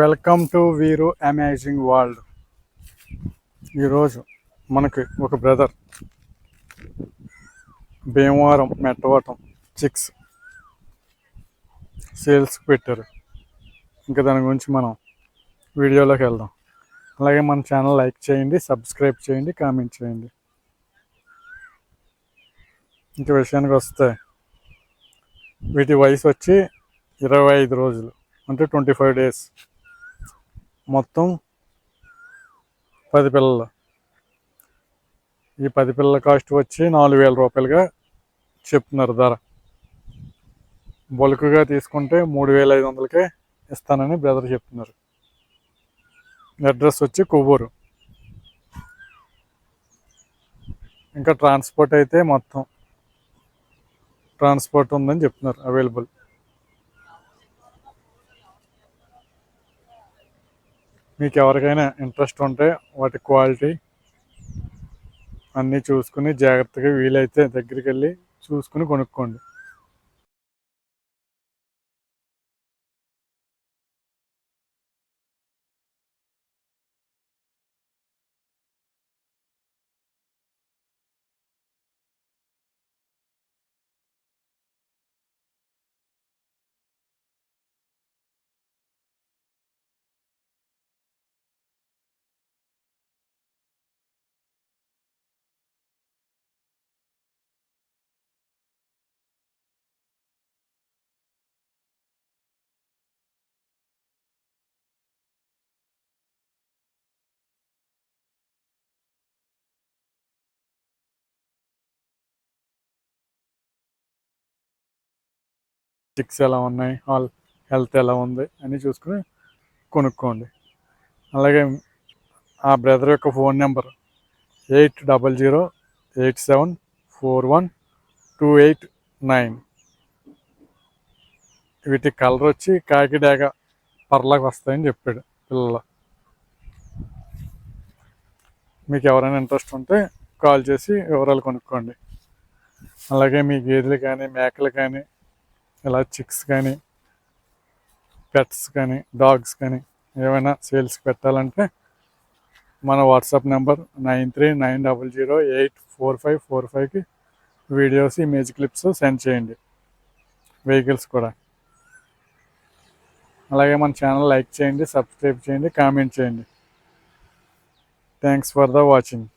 Welcome to Veeru amazing world ఈరోజు మనకి ఒక బ్రదర్ భీమవరం మెట్టవటం చిక్స్ సేల్స్కి పెట్టారు. ఇంకా దాని గురించి మనం వీడియోలోకి వెళ్దాం. అలాగే మన ఛానల్ లైక్ చేయండి సబ్స్క్రైబ్ చేయండి కామెంట్ చేయండి. ఇంకా విషయానికి వస్తే వీటి వయసు వచ్చి ఇరవై ఐదు రోజులు అంటే ట్వంటీ ఫైవ్ డేస్ మొత్తం పది పిల్లలు. ఈ పది పిల్లల కాస్ట్ వచ్చి నాలుగు వేల రూపాయలుగా చెప్తున్నారు ధర. బల్క్గా తీసుకుంటే మూడు వేల ఐదు వందలకే ఇస్తానని బ్రదర్ చెప్తున్నారు. అడ్రస్ వచ్చి కొవ్వూరు. ఇంకా ట్రాన్స్పోర్ట్ అయితే మొత్తం. ట్రాన్స్పోర్ట్ ఉందని చెప్తున్నారు అవైలబుల్. మీకు ఎవరికైనా ఇంట్రెస్ట్ ఉంటే వాటి క్వాలిటీ అన్నీ చూసుకుని జాగ్రత్తగా వీలైతే దగ్గరికి వెళ్ళి చూసుకుని కొనుక్కోండి. చిక్స్ ఎలా ఉన్నాయి ఆల్ హెల్త్ ఎలా ఉంది అని చూసుకుని కొనుక్కోండి. అలాగే ఆ బ్రదర్ యొక్క phone number eight double zero eight seven four one two eight nine. వీటి కలర్ వచ్చి కాకిడాగ పర్లాగా వస్తాయని చెప్పాడు పిల్లలు. మీకు ఎవరైనా ఇంట్రెస్ట్ ఉంటే కాల్ చేసి వివరాలు కొనుక్కోండి. అలాగే మీ గేదెలు కానీ మేకలు కానీ ఇలా చిక్స్ కానీ పెట్స్ కానీ డాగ్స్ కానీ ఏమైనా సేల్స్కి పెట్టాలంటే మన WhatsApp number nine three nine double zero eight four five four ఫైవ్కి వీడియోస్ ఇమేజ్ క్లిప్స్ సెండ్ చేయండి. వెహికల్స్ కూడా. అలాగే మన ఛానల్ లైక్ చేయండి సబ్స్క్రైబ్ చేయండి కామెంట్ చేయండి. Thanks for the watching